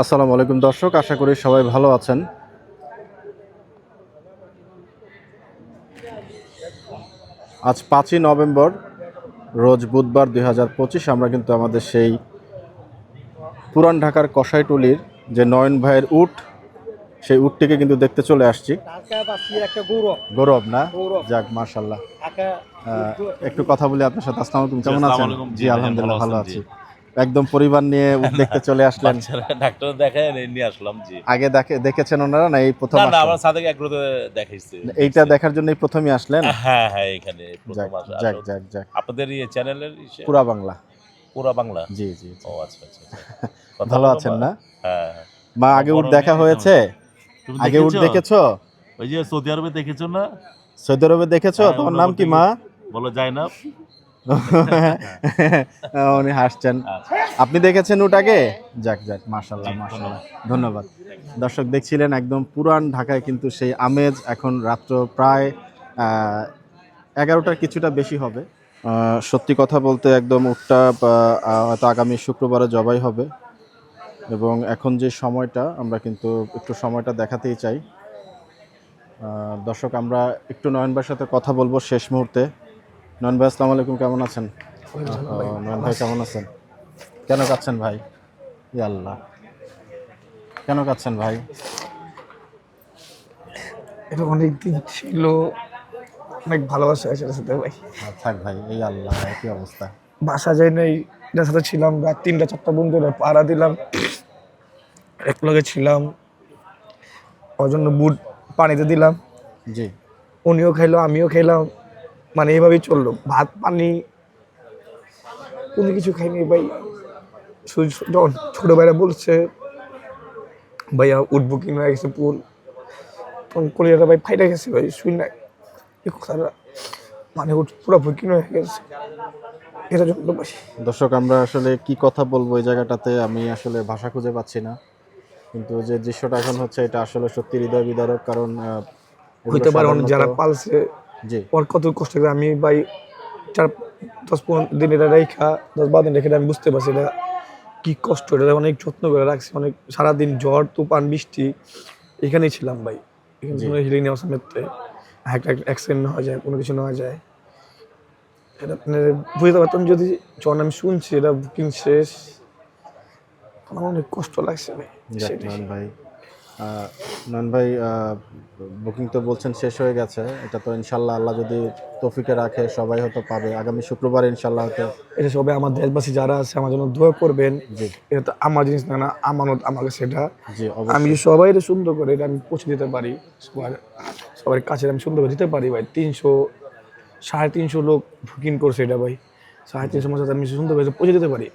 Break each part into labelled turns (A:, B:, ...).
A: আসসালামু আলাইকুম দর্শক আশা করি সবাই ভালো আছেন। আজ পাঁচই নভেম্বর রোজ বুধবার দুই হাজার পঁচিশ আমরা কিন্তু আমাদের সেই পুরান ঢাকার কষাইটুলির যে নয়ন ভাইয়ের উট সেই উটটিকে কিন্তু দেখতে চলে আসছি।
B: গৌরব
A: না? যাক মার্শাল্লাহ একটু কথা বলি আপনার সাথে। আসসালামু কেমন আছেন? জি আলহামদুলিল্লাহ
C: ভালো আছি।
A: একদম পরিবার নিয়ে দেখতে চলে আসলেন।
C: ডাক্তার দেখায় নিয়ে আসলাম জি।
A: আগে দেখে দেখেছেন ওনারা না এই প্রথম
C: না না? আমার সাথে একগ্রতে দেখাইছে
A: এইটা দেখার জন্যই প্রথমে আসলেন?
C: হ্যাঁ হ্যাঁ এখানে প্রথম
A: যাক
C: আসা
A: যাক যাক যাক।
C: আপনাদের ইয়ে চ্যানেলের
A: পুরা বাংলা।
C: পুরা বাংলা?
A: জি জি।
C: ও আচ্ছা আচ্ছা আচ্ছা।
A: ভালো আছেন না?
C: হ্যাঁ হ্যাঁ।
A: মা আগে
C: বড়
A: দেখা হয়েছে? আগে উট
C: দেখেছ? ওই যে সৌদি আরবে দেখেছ না?
A: সৌদি আরবে দেখেছ?
C: হ্যাঁ,
A: তোমার নাম কি মা?
C: বলো যায় না।
A: উনি হাসছেন। আপনি দেখেছেন আগে যাক যাক মাশাল্লাহ মাশাল্লাহ ধন্যবাদ। দর্শক দেখছিলেন একদম পুরান ঢাকায় কিন্তু সেই আমেজ। এখন রাত্র প্রায় এগারোটার কিছুটা বেশি হবে। সত্যি কথা বলতে একদম আহ, হয়তো আগামী শুক্রবারে জবাই হবে। এবং এখন যে সময়টা আমরা কিন্তু একটু সময়টা দেখাতেই চাই। দর্শক আমরা একটু নয়নবার সাথে কথা বলব শেষ মুহূর্তে। নয়ন ভাই আসসালামু আলাইকুম কেমন আছেন? ও, নয়ন ভাই কেমন আছেন? কেন কাচ্ছেন ভাই? ই আল্লাহ। কেন কাচ্ছেন ভাই?
B: এটা অনেক দিন ছিল অনেক ভালোবাসা আছে সাথে ভাই।
A: থাক ভাই এই আল্লাহ কি অবস্থা?
B: বাসা যাই নাই এটার সাথে ছিলাম রাত তিনটা চারটা বন্ধুরা পাড়া দিলাম। এক লগে ছিলাম ওর জন্য বুট পানিতে দিলাম।
A: জি।
B: উনিও খাইলো আমিও খাইলাম। মানে এইভাবেই চলল। ভাত পানি কোনো কিছু খাইনি ভাই। শুধু যখন ছোটো ভাইরা বলছে ভাইয়া উঠ বুকিং হয়ে গেছে পুল তখন কলিয়াটা ভাই ফাইটা গেছে ভাই শুই না এই কথাটা মানে পুরো হয়ে গেছে। এটা জন্য ভাই
A: দর্শক আমরা আসলে কি কথা বলব এই জায়গাটাতে আমি আসলে ভাষা খুঁজে পাচ্ছি না। কিন্তু যে দৃশ্যটা এখন হচ্ছে এটা আসলে সত্যি হৃদয় বিদারক। কারণ
B: হইতে পারে যারা পালছে ওর কত কষ্ট করে আমি ভাই চার দশ পনেরো দিন এটা রেখা দশ বারো দিন রেখে আমি বুঝতে পারছি এটা কি কষ্ট এটা অনেক যত্ন করে রাখছি অনেক সারাদিন ঝড় তুফান বৃষ্টি এখানেই ছিলাম ভাই। এখানে হিলিং নেওয়া সময়তে একটা অ্যাক্সিডেন্ট হয়ে যায় কোনো কিছু নেওয়া যায়। এটা আপনার বুঝতে পারতাম যদি যখন আমি শুনছি এটা বুকিং শেষ আমার অনেক কষ্ট লাগছে ভাই
A: ভাই। নয়ন ভাই বুকিং তো বলছেন শেষ হয়ে গেছে। এটা তো ইনশাল্লাহ আল্লাহ যদি তৌফিকে রাখে সবাই হয়তো পাবে। আগামী শুক্রবার ইনশাল্লাহ হয়তো
B: এটা সবাই আমার দেশবাসী যারা আছে আমার জন্য দোয়া করবেন।
A: জি।
B: এটা তো আমার জিনিস না না আমানত আমাকে সেটা।
A: জি
B: আমি সবাই সুন্দর করে এটা আমি পৌঁছে দিতে পারি সবার সবার কাছে আমি সুন্দর করে দিতে পারি ভাই। তিনশো সাড়ে তিনশো লোক বুকিং করছে এটা ভাই। সাড়ে তিনশো মাসে আমি সুন্দর করে পৌঁছে দিতে পারি।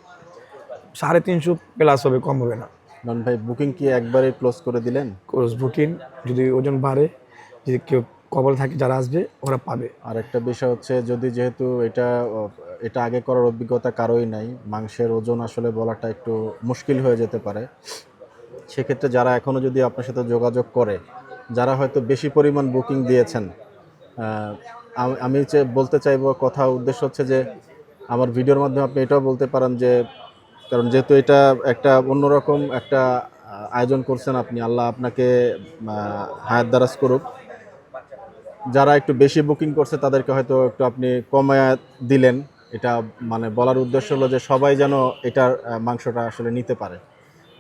B: সাড়ে তিনশো প্লাস হবে কম হবে না।
A: নয়ন ভাই বুকিং কি একবারে ক্লোজ করে দিলেন?
B: কোর্স বুকিং যদি ওজন বাড়ে যদি কেউ কবল থাকে যারা আসবে ওরা পাবে।
A: আর একটা বিষয় হচ্ছে যদি যেহেতু এটা এটা আগে করার অভিজ্ঞতা কারোই নাই মাংসের ওজন আসলে বলাটা একটু মুশকিল হয়ে যেতে পারে। সেক্ষেত্রে যারা এখনও যদি আপনার সাথে যোগাযোগ করে যারা হয়তো বেশি পরিমাণ বুকিং দিয়েছেন আমি- আমি যে- বলতে চাইব কথা উদ্দেশ্য হচ্ছে যে আমার ভিডিওর মাধ্যমে আপনি এটাও বলতে পারেন যে কারণ যেহেতু এটা একটা অন্যরকম একটা আয়োজন করছেন আপনি, আল্লাহ আপনাকে হায়াত দারাজ করুক। যারা একটু বেশি বুকিং করছে তাদেরকে হয়তো একটু আপনি কমায় দিলেন। এটা মানে বলার উদ্দেশ্য হলো যে সবাই যেন এটার মাংসটা আসলে নিতে পারে।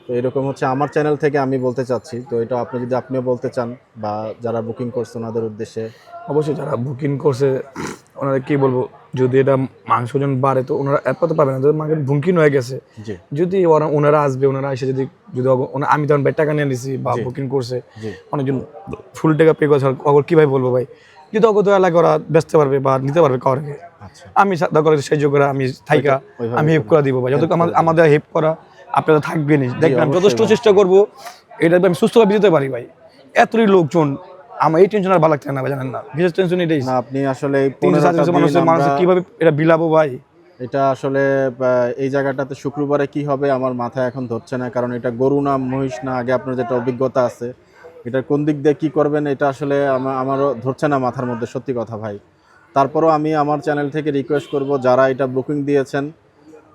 A: তো এরকম হচ্ছে আমার চ্যানেল থেকে আমি বলতে চাচ্ছি। তো এটা আপনি যদি আপনিও বলতে চান বা যারা বুকিং করছে ওনাদের উদ্দেশ্যে।
B: অবশ্যই যারা বুকিং করছে ওনারা কি বলব যদি এটা মাংস ওজন বাড়ে তো ওনারা অ্যাপ করতে পারবে না। যদি মাংস বুকিং হয়ে গেছে যদি ওরা ওনারা আসবে ওনারা এসে যদি যদি আমি তখন টাকা নিয়ে নিছি বা বুকিং করছে অনেকজন ফুল টাকা পে করছে অগর কীভাবে বলব ভাই? যদি অগত এলাকা ওরা বেচতে পারবে বা নিতে পারবে কাউকে
A: আচ্ছা।
B: আমি সা- দরকার সাহায্য করে আমি থাইকা আমি হেল্প। করে দিব ভাই। যত। আমাদের হেল্প করা আপনারা থাকবেনই। দেখবেন আমি যথেষ্ট চেষ্টা করব। এটা আমি সুস্থভাবে দিতে পারি ভাই। এতই লোকজন আমার এই টেনশন আর ভালো লাগছে না ভাই জানেন না? বিশেষ টেনশন এটাই।
A: না আপনি আসলে আমরা-
B: কীভাবে এটা বিলাবো ভাই?
A: এটা আসলে এই জায়গাটাতে শুক্রবারে কি হবে আমার মাথায় এখন ধরছে না কারণ এটা গরু না মহিষ না আগে আপনার যেটা অভিজ্ঞতা আছে। এটা কোন দিক দিয়ে কি করবেন এটা আসলে আমা- আমারও ধরছে না মাথার মধ্যে সত্যি কথা ভাই। তারপরও আমি আমার চ্যানেল থেকে রিকোয়েস্ট করব যারা এটা বুকিং দিয়েছেন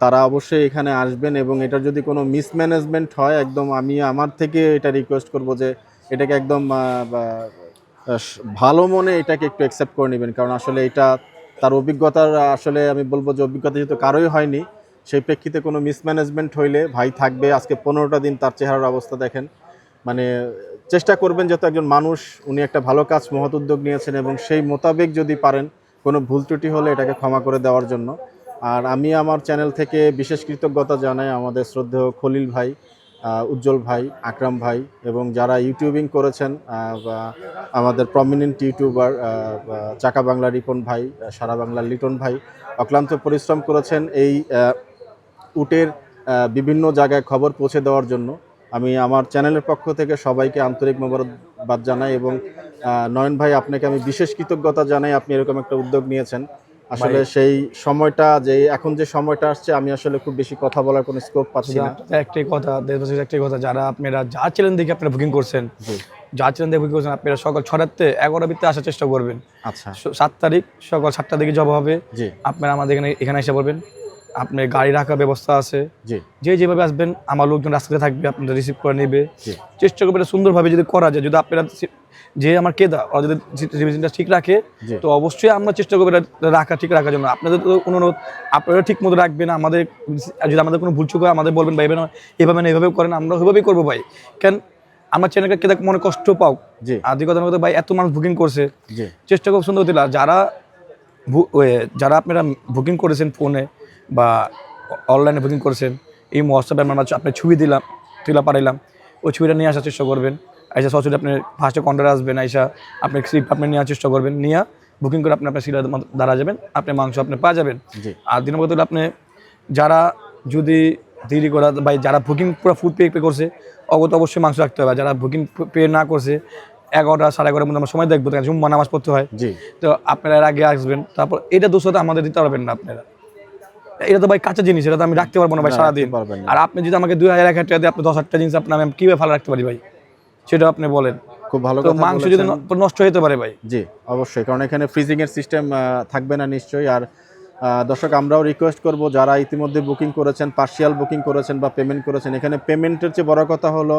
A: তারা অবশ্যই এখানে আসবেন এবং এটার যদি কোনো মিসম্যানেজমেন্ট হয়, একদম আমি আমার থেকে এটা রিকোয়েস্ট করব যে এটাকে একদম ভালো মনে এটাকে একটু অ্যাকসেপ্ট করে নেবেন। কারণ আসলে এটা তার অভিজ্ঞতার, আসলে আমি বলব যে অভিজ্ঞতা যেহেতু কারোই হয়নি, সেই প্রেক্ষিতে কোনো মিসম্যানেজমেন্ট হইলে ভাই থাকবে, আজকে পনেরোটা দিন তার চেহারার অবস্থা দেখেন। মানে চেষ্টা করবেন যাতে একজন মানুষ, উনি একটা ভালো কাজ, মহৎ উদ্যোগ নিয়েছেন এবং সেই মোতাবেক যদি পারেন, কোনো ভুল ত্রুটি হলে এটাকে ক্ষমা করে দেওয়ার জন্য। আর আমি আমার চ্যানেল থেকে বিশেষ কৃতজ্ঞতা জানাই আমাদের শ্রদ্ধেয় খলিল ভাই উজ্জ্বল ভাই, আকরাম ভাই এবং যারা ইউটিউবিং করেছেন আমাদের প্রমিনেন্ট ইউটিউবার চাকা বাংলা রিপন ভাই, সারা বাংলার লিটন ভাই, অক্লান্ত পরিশ্রম করেছেন এই উটের বিভিন্ন জায়গায় খবর পৌঁছে দেওয়ার জন্য। আমি আমার চ্যানেলের পক্ষ থেকে সবাইকে আন্তরিক মোবারকবাদ জানাই এবং নয়ন ভাই, আপনাকে আমি বিশেষ কৃতজ্ঞতা জানাই। আপনি এরকম একটা উদ্যোগ নিয়েছেন। আসলে সেই সময়টা যে এখন যে সময়টা আসছে আমি আসলে খুব বেশি কথা বলার কোনো স্কোপ পাচ্ছি না।
B: একটাই কথা দেশবাসীর একটাই কথা যারা আপনারা যা চ্যানেল দেখে আপনারা বুকিং করছেন যা চ্যানেল দেখে বুকিং করছেন আপনারা সকাল ছটাতে এগারো ভিত্তে আসার চেষ্টা করবেন।
A: আচ্ছা।
B: সাত তারিখ সকাল সাতটার দিকে জব হবে। আপনারা আমাদের এখানে এখানে এসে পড়বেন আপনার গাড়ি রাখার ব্যবস্থা আছে। যে যেভাবে আসবেন আমার লোকজন রাস্তাতে থাকবে আপনাদের রিসিভ করে নেবে। চেষ্টা করবে এটা সুন্দরভাবে যদি করা যায় যদি আপনারা যে আমার কেদা ওরা যদি রিভিশনটা ঠিক রাখে তো অবশ্যই আমরা চেষ্টা করব এটা রাখা ঠিক রাখার জন্য। আপনাদের তো অনুরোধ আপনারা ঠিক মতো রাখবেন আমাদের যদি আমাদের কোনো ভুলচুক হয় আমাদের বলবেন ভাই এভাবে না এভাবে করেন আমরা ওইভাবেই করব ভাই। কেন? আমার চ্যানেলকে কেদা মনে কষ্ট পাও। আদি কথা মতো ভাই এত মানুষ বুকিং করছে। চেষ্টা খুব সুন্দর দিলা যারা যারা আপনারা বুকিং করেছেন ফোনে বা অনলাইনে বুকিং করেছেন এই হোয়াটসঅ্যাপে আমরা আপনার ছবি দিলাম তুলা পাঠাইলাম ওই ছবিটা নিয়ে আসার চেষ্টা করবেন। আইসা সরাসরি আপনি ফার্স্টে কাউন্টারে আসবেন আইসা আপনি স্লিপ আপনি নেওয়ার চেষ্টা করবেন নিয়ে বুকিং করে আপনি আপনার সিলার দাঁড়া যাবেন আপনি মাংস আপনি পাওয়া যাবেন।
A: জি।
B: আর দিনের মতো আপনি যারা যদি দেরি করা বা যারা বুকিং পুরো ফুড পে পে করছে অগত অবশ্যই মাংস রাখতে হবে। যারা বুকিং পে না করছে এগারোটা সাড়ে এগারোটার মধ্যে আমরা সময় দেখব জুম্মা নামাজ পড়তে হয়। তো আপনারা এর আগে আসবেন তারপর এটা দোষটা আমাদের দিতে পারবেন না আপনারা। এটা তো ভাই কাঁচা জিনিস এটা তো আমি রাখতে পারব না ভাই সারাদিন। আর আপনি যদি আমাকে দুই হাজার এক হাজার টাকা দিয়ে আপনি দশ হাজার টাকা জিনিস আপনার আমি কীভাবে ভালো রাখতে পারি ভাই? সেটা আপনি বলেন।
A: খুব ভালো
B: তো মাংস যদি নষ্ট হতে পারে ভাই।
A: জি অবশ্যই কারণ এখানে ফ্রিজিং এর সিস্টেম থাকবে না নিশ্চয়ই। আর দর্শক আমরাও রিকোয়েস্ট করব যারা ইতিমধ্যে বুকিং করেছেন পার্সিয়াল বুকিং করেছেন বা পেমেন্ট করেছেন এখানে পেমেন্টের চেয়ে বড় কথা হলো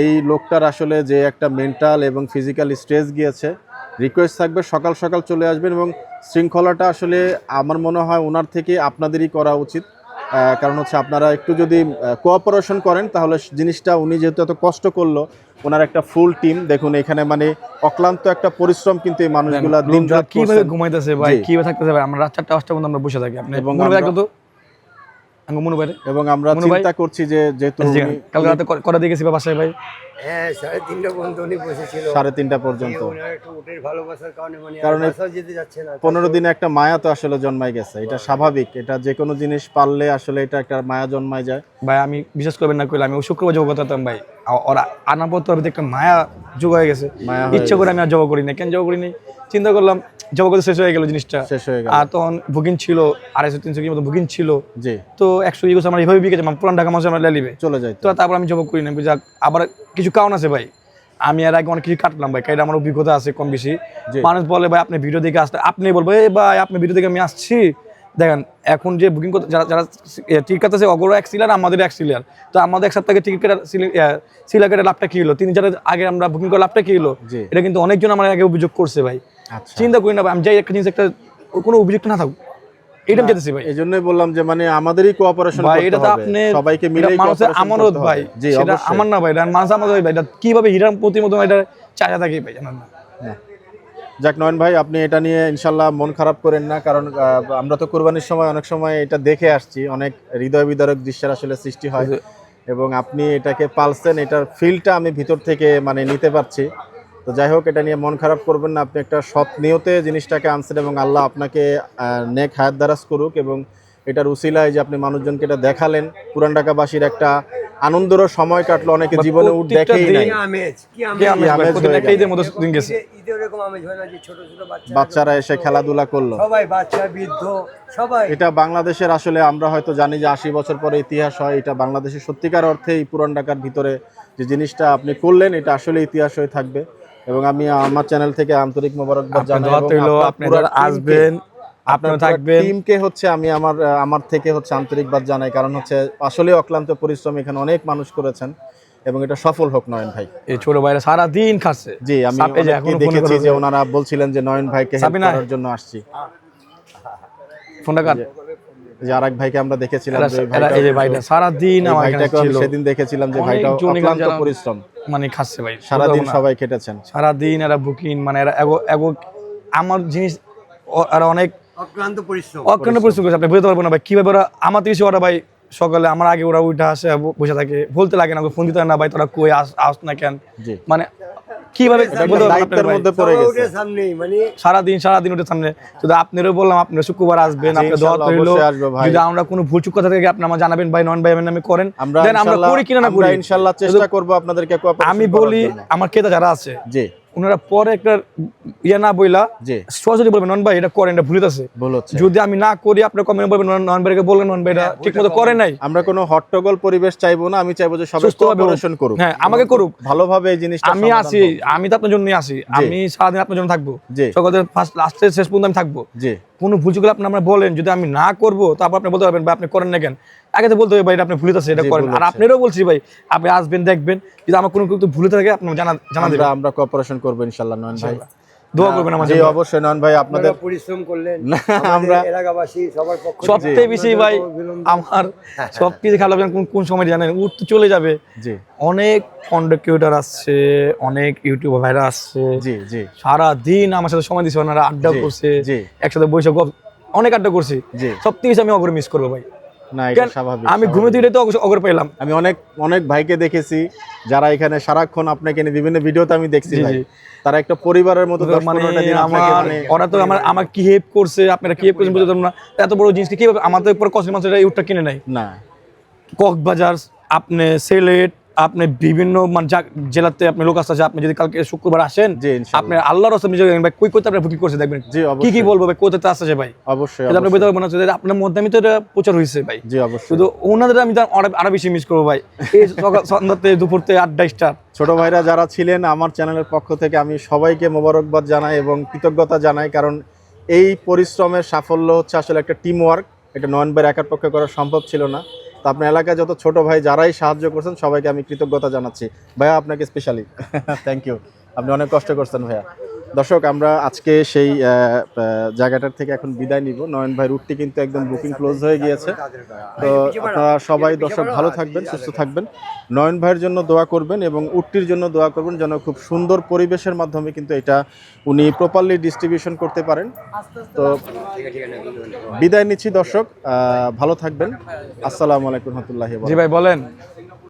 A: এই লোকটার আসলে যে একটা মেন্টাল এবং ফিজিক্যাল স্ট্রেস গিয়েছে রিকোয়েস্ট থাকবে সকাল সকাল চলে আসবেন এবং শৃঙ্খলাটা আসলে আমার মনে হয় ওনার থেকে আপনাদেরই করা উচিত। কারণ হচ্ছে আপনারা একটু যদি কোঅপারেশন করেন তাহলে জিনিসটা উনি যেহেতু এত কষ্ট করল ওনার একটা ফুল টিম দেখুন এখানে মানে অক্লান্ত একটা পরিশ্রম কিন্তু এই মানুষগুলা দিন রাত
B: কীভাবে। ঘুমাইতেছে ভাই। কীভাবে থাকতেছে ভাই? আমরা রাত চারটা পাঁচটা পর্যন্ত আমরা বসে থাকি। আপনি
A: এবং এবং আমরা চিন্তা করছি যে যেহেতু
B: কালকে রাতে ক- কটা দেখেছি বাসায় ভাই?
D: হ্যাঁ সাড়ে তিনটা পর্যন্ত উনি বসেছিল।
A: সাড়ে তিনটা পর্যন্ত।
D: ওনার একটু উটের ভালোবাসার কারণে মানে
A: কারণ
D: যেতে যাচ্ছে না।
A: পনেরো দিনে একটা মায়া তো আসলে জন্মায় গেছে। এটা স্বাভাবিক। এটা যে কোনো জিনিস পারলে আসলে এটা একটা মায়া জন্মায় যায়।
B: ভাই আমি বিশ্বাস করবেন না করলে আমি ওই শুক্রবার জব করতাম ভাই। ওরা আনার পর তো একটা মায়া যোগ হয়ে গেছে। ইচ্ছে করে আমি আর জব করি না কেন জব করিনি? চিন্তা করলাম জব করতে শেষ হয়ে গেল জিনিসটা।
A: শেষ হয়ে গেল।
B: আর তখন বুকিং ছিল আড়াইশো তিনশো কি মতো বুকিং ছিল।
A: জি।
B: তো একশো ইগোস আমার এইভাবে বিকেছে আমার পুরান ঢাকা মাসে আমার লিবে
A: চলে যায়
B: তো তারপর আমি জব করি না যাক আবার কিছু কারণ আছে ভাই। আমি আর আগে অনেক কিছু কাটলাম ভাই কারণ আমার অভিজ্ঞতা আছে কম বেশি। মানুষ বলে ভাই আপনি ভিডিও দেখে আসতে আপনি বলব এই ভাই আপনি ভিডিও দেখে আমি আসছি। দেখেন এখন যে বুকিং করতে যারা যারা টিকিট কাটতেছে অগরও এক সিলার আমাদের এক সিলার তো আমাদের এক সপ্তাহে টিকিট কাটার সিলার কাটার লাভটা কি হলো? তিনি যারা আগে আমরা বুকিং করার লাভটা কি হলো? এটা কিন্তু অনেকজন আমার আগে অভিযোগ করছে ভাই।
A: আচ্ছা।
B: চিন্তা করি না ভাই আমি যাই একটা জিনিস একটা কোনো অভিযোগ না থাকুক। এটা যেতেছি ভাই।
A: এই বললাম যে মানে আমাদেরই কোঅপারেশন
B: ভাই এটা তো আপনি
A: সবাইকে মিলে
B: মানুষের আমানত ভাই। সেটা
A: অবশ্যই।
B: আমার না ভাই এটা মানুষ আমাদের ভাই। এটা কীভাবে হিরাম প্রতি মতো এটা চায়া থাকে ভাই জানেন না।
A: যাক নয়ন ভাই আপনি এটা নিয়ে ইনশাল্লাহ মন খারাপ করেন না কারণ আমরা তো কোরবানির সময় অনেক সময় এটা দেখে আসছি অনেক হৃদয় বিদারক দৃশ্যের আসলে সৃষ্টি হয় এবং আপনি এটাকে পালছেন এটার ফিলটা আমি ভিতর থেকে মানে নিতে পারছি। তো যাই হোক এটা নিয়ে মন খারাপ করবেন না আপনি একটা সৎ নিয়তে জিনিসটাকে আনছেন এবং আল্লাহ আপনাকে নেক হায়াত দ্বারাজ করুক এবং এটার উসিলায় যে আপনি মানুষজনকে এটা দেখালেন পুরান ঢাকাবাসীর একটা আনন্দেরও সময় কাটলো অনেকে জীবনে উঠ দেখেই নাই। বাচ্চারা এসে খেলাধুলা করল।
D: সবাই বাচ্চা বৃদ্ধ সবাই।
A: এটা বাংলাদেশের আসলে আমরা হয়তো জানি যে আশি বছর পরে ইতিহাস হয় এটা বাংলাদেশের সত্যিকার অর্থে এই পুরান ঢাকার ভিতরে যে জিনিসটা আপনি করলেন এটা আসলে ইতিহাস হয়ে থাকবে। এবং আমি আমার চ্যানেল থেকে আন্তরিক মোবারকবাদ জানাই আপনার
B: আসবেন আপনিও থাকবেন।
A: টিমকে হচ্ছে আমি আমার আমার থেকে হচ্ছে আন্তরিকবাদ জানাই কারণ হচ্ছে আসলে অক্লান্ত পরিশ্রম এখানে অনেক মানুষ করেছেন এবং এটা সফল হোক নয়ন ভাই।
B: এই ছোট ভাইরা সারা দিন খাচ্ছে।
A: জি আমি দেখেছি যে ওনারা বলছিলেন যে নয়ন ভাইকে হেল্প করার জন্য আসছি।
B: ফোনটা কাট
A: যে আরেক ভাইকে আমরা দেখেছিলাম যে এই
B: যে
A: ভাইটা
B: সারা দিন আমার ছিল।
A: সেদিন দেখেছিলাম যে ভাইটা অক্লান্ত পরিশ্রম।
B: মানে খাচ্ছে ভাই।
A: সারাদিন
B: বলতে পারব না।
A: সবাই কেটেছেন
B: সারা দিন এরা বুকিং মানে এরা এগো আমার জিনিস আর অনেক
D: অক্লান্ত পরিশ্রম।
B: অক্রান্ত পরিশ্রম করছে। আপনি বুঝতে পারব না ভাই কীভাবে ওরা আমার থেকে ওরা ভাই সকালে আমার আগে ওরা উঠে আসে বসে থাকে। বলতে লাগে না ফোন দিতে না ভাই তোরা কই আস না কেন? মানে কীভাবে
A: মধ্যে পড়ে গেছে।
D: উঠে সামনেই মানে
B: সারাদিন সারাদিন ওদের সামনে। শুধু আপনারও বললাম আপনারা শুক্রবার আসবেন
A: জি,
B: দোয়া
A: ভাই।
B: যদি আমরা কোনো ভুল চুক কথা থেকে আপনি আমার জানাবেন ভাই নন ভাই নামে করেন।
A: আমরা
B: Then আমরা করি কিনা না করি।
A: ইনশাআল্লাহ চেষ্টা করব আপনাদেরকে
B: আমি বলি আমার ক্রেতা যারা আছে
A: জি।
B: ওনারা পরে একটা ইয়া না বইলা সরাসরি বলবেন নন ভাই এটা করেন এটা
A: ভুলে আছে।
B: যদি আমি না করি আপনার কমেন্ট বলবেন নন- ভাইকে বললেন নন ভাই এটা ঠিক মতো করে নাই।
A: আমরা কোনো হট্টগোল পরিবেশ চাইব না আমি চাইব যে সবাই কোঅপারেশন করুক।
B: হ্যাঁ আমাকে করুক।
A: ভালোভাবে এই জিনিসটা
B: আমি আছি আমি তো আপনার জন্যই আছি। আমি সারাদিন আপনার জন্য থাকব। সকালে ফার্স্ট লাস্টে শেষ পর্যন্ত আমি থাকব। কোনো ভুল চুকলে আপনি আমরা বলেন যদি আমি না করব তারপর আপনি বলতে পারবেন ভাই আপনি করেন না কেন? আগে তো বলতে হবে ভাই এটা আপনি ভুলে আছে এটা করেন। আর আপনারও বলছি ভাই আপনি আসবেন দেখবেন। যদি আমার কোনো কিন্তু ভুলে থাকে আপনি জানা জানা দেবেন।
A: আমরা কোঅপারেশন করব ইনশাল্লাহ নয়ন ভাই।
B: দোয়া করবেন আমার
A: জি
B: জন্য।
A: অবশ্যই নয়ন ভাই আপনাদের
D: পরিশ্রম করলেন আমরা এলাকাবাসী সবার পক্ষ থেকে
B: সবথেকে বেশি ভাই আমার সব কিছু খারাপ কোন কোন সময় জানেন উঠতে চলে যাবে।
A: জি।
B: অনেক কন্ডাক্টিউটার আসছে অনেক ইউটিউবার ভাইরা আসছে।
A: জি জি।
B: সারা দিন আমার সাথে সময় দিচ্ছে ওনারা আড্ডা করছে
A: জি।
B: একসাথে বসে অনেক আড্ডা করছি।
A: জি।
B: সব থেকে আমি অগরে মিস করব ভাই।
A: না এটা স্বাভাবিক
B: আমি ঘুমে দিলে তো অগর- পেলাম।
A: আমি অনেক অনেক ভাইকে দেখেছি যারা এখানে সারাক্ষণ আপনাকে নিয়ে বিভিন্ন ভিডিওতে আমি দেখছি ভাই। তারা একটা পরিবারের মতো
B: মানে আমার
A: মানে
B: ওরা তো আমার আমার কি হেল্প করছে আপনারা কি হেল্প করছেন বুঝতে না। এত বড় জিনিসকে কীভাবে আমাদের উপর কষ্ট এটা ইউটটা কিনে নেয়
A: না।
B: কক্সবাজার আপনি সিলেট আপনি বিভিন্ন মানে যা- জেলাতে আপনি লোক আসতে আপনি যদি কালকে শুক্রবার আসেন আপনি আল্লাহর রসম নিজে ভাই কই কোথায় আপনি বুকিং করছে দেখবেন?
A: জি
B: কি কি বলব ভাই কোথাতে আসছে ভাই?
A: অবশ্যই
B: আপনি। বলতে পারবেন যে আপনার মধ্যে আমি তো এটা প্রচার হয়েছে ভাই।
A: জি অবশ্যই।
B: শুধু ওনাদের আমি তো আরো- বেশি মিস করব ভাই। এই সন্ধ্যাতে দুপুরতে আড্ডা স্টার
A: ছোট ভাইরা যারা ছিলেন আমার চ্যানেলের পক্ষ থেকে আমি সবাইকে মোবারকবাদ জানাই এবং কৃতজ্ঞতা জানাই কারণ এই পরিশ্রমের সাফল্য হচ্ছে আসলে একটা টিম ওয়ার্ক এটা নয়ন ভাইয়ের একার পক্ষে করা সম্ভব ছিল না। তো আপনার এলাকায় যত ছোট ভাই যারাই সাহায্য করছেন, সবাইকে আমি কৃতজ্ঞতা জানাচ্ছি। ভাইয়া, আপনাকে স্পেশালি থ্যাংক ইউ আপনি অনেক কষ্ট করছেন ভাইয়া। দর্শক আমরা আজকে সেই জায়গাটার থেকে এখন বিদায় নিব। নয়ন ভাই রুটটি কিন্তু একদম বুকিং ক্লোজ হয়ে গিয়েছে। তো আপনারা সবাই দর্শক ভালো থাকবেন সুস্থ থাকবেন। নয়ন ভাইয়ের জন্য দোয়া করবেন এবং উটটির জন্য দোয়া করবেন যেন খুব সুন্দর পরিবেশের মাধ্যমে কিন্তু এটা উনি প্রপারলি ডিস্ট্রিবিউশন করতে পারেন। তো বিদায় নিচ্ছি দর্শক ভালো থাকবেন। আসসালামু আলাইকুম রহমতুল্লাহি
B: জি ভাই বলেন।